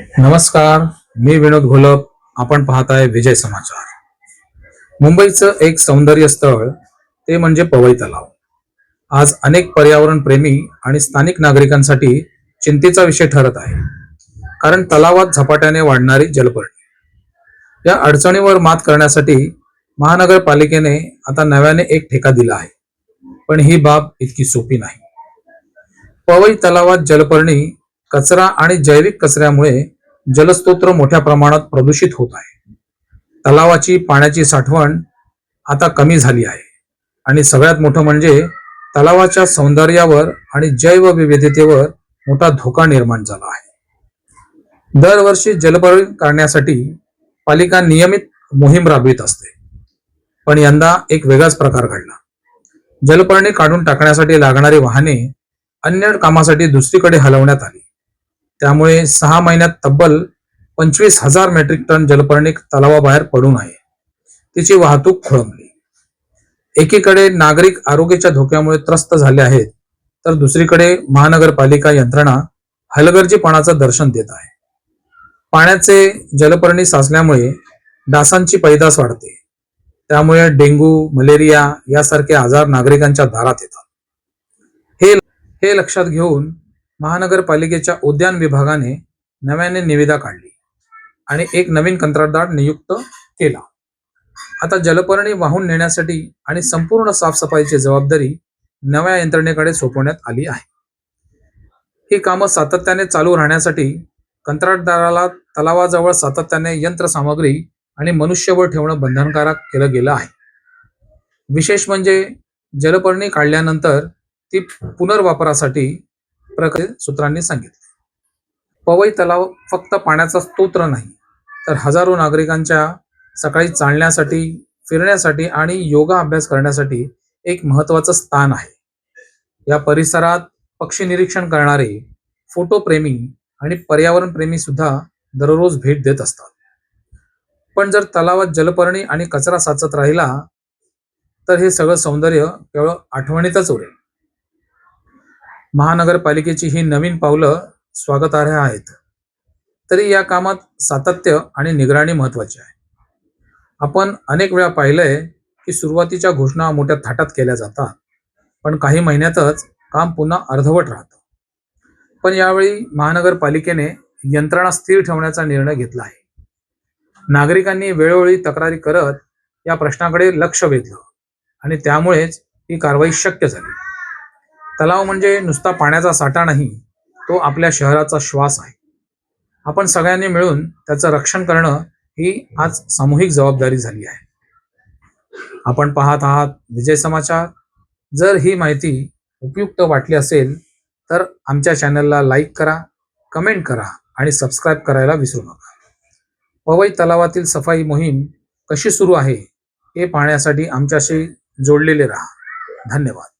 नमस्कार मी विनोद घोलप. आपण पाहताय विजय समाचार. मुंबईचं एक सौंदर्य स्थळ ते म्हणजे पवई तलाव. आज अनेक पर्यावरण प्रेमी आणि स्थानिक नागरिकांसाठी चिंतेचा विषय ठरत आहे. कारण तलावात झपाट्याने वाढणारी जलपर्णी. या अडचणीवर मात करण्यासाठी महानगरपालिकेने आता नव्याने एक ठेका दिला आहे. पण ही बाब इतकी सोपी नाही. पवई तलावात जलपर्णी कचरा आणि जैविक कचऱ्यामुळे जलस्तोत्र मोठ्या प्रमाणात प्रदूषित होत आहे. तलावाची पाण्याची साठवण आता कमी झाली आहे. आणि सगळ्यात मोठं म्हणजे तलावाच्या सौंदर्यावर आणि जैव विविधतेवर मोठा धोका निर्माण झाला आहे. दरवर्षी जलपर्णी करण्यासाठी पालिका नियमित मोहीम राबवित असते. पण यंदा एक वेगळाच प्रकार घडला. जलपर्णी काढून टाकण्यासाठी लागणारी वाहने अन्य कामासाठी दुसरीकडे हलवण्यात आली. त्यामुळे सहा महिन्यात तब्बल पंचवीस हजार मेट्रिक टन जलपर्णिक तलावाबाहेर पडून आहे. तिची वाहतूक खोळंबली. एकीकडे नागरिक आरोग्याच्या धोक्यामुळे त्रस्त झाले आहेत तर दुसरीकडे महानगरपालिका यंत्रणा हलगर्जीपणाचं दर्शन देत आहे. पाण्याचे जलपर्णी साचल्यामुळे डासांची पैदास वाढते. त्यामुळे डेंग्यू मलेरिया यासारखे आजार नागरिकांच्या दारात येतात. हे हे लक्षात घेऊन महानगरपालिकेच्या उद्यान विभागाने नव्याने निविदा काढली आणि एक नवीन कंत्राटदार नियुक्त केला. आता जलपर्णी वाहून नेण्यासाठी आणि संपूर्ण साफसफाईची जबाबदारी नव्या यंत्रणेकडे सोपवण्यात आली आहे. ही कामं सातत्याने चालू राहण्यासाठी कंत्राटदाराला तलावाजवळ सातत्याने यंत्रसामग्री आणि मनुष्यबळ ठेवणं बंधनकारक केलं गेलं आहे. विशेष म्हणजे जलपर्णी काढल्यानंतर ती पुनर्वापरासाठी प्रकारे सूत्रांनी सांगितले. पवई तलाव फक्त पाण्याचा स्तोत्र नाही तर हजारो नागरिकांच्या सकाळी चालण्यासाठी फिरण्यासाठी आणि योगा अभ्यास करण्यासाठी एक महत्वाचं स्थान आहे. या परिसरात पक्षी निरीक्षण करणारे फोटोप्रेमी आणि पर्यावरण प्रेमी सुद्धा दररोज भेट देत असतात. पण जर तलावात जलपर्णी आणि कचरा साचत राहिला तर हे सगळं सौंदर्य केवळ आठवणीतच उरेल. महानगरपालिकेची ही नवीन पावलं स्वागतार्ह आहेत. तरी या कामात सातत्य आणि निगराणी महत्वाची आहे. आपण अनेक वेळा पाहिलंय की सुरुवातीच्या घोषणा मोठ्या थाटात केल्या जातात पण काही महिन्यातच काम पुन्हा अर्धवट राहतं. पण यावेळी महानगरपालिकेने यंत्रणा स्थिर ठेवण्याचा निर्णय घेतला आहे. नागरिकांनी वेळोवेळी तक्रारी करत या प्रश्नाकडे लक्ष वेधलं आणि त्यामुळेच ही कारवाई शक्य झाली. तलाव म्हणजे नुसता पाण्याचा साठा नाही तो आपल्या शहराचा श्वास आहे. आपण सगळ्यांनी मिळून त्याचं रक्षण करणं ही आज सामूहिक जबाबदारी झाली आहे. आपण पाहत आहात विजय समाचार. जर ही माहिती उपयुक्त वाटली असेल तर आमच्या चॅनलला लाईक करा कमेंट करा आणि सबस्क्राईब करायला विसरू नका. पवई तलावातील सफाई मोहीम कशी सुरू आहे हे पाहण्यासाठी आमच्याशी जोडलेले राहा. धन्यवाद.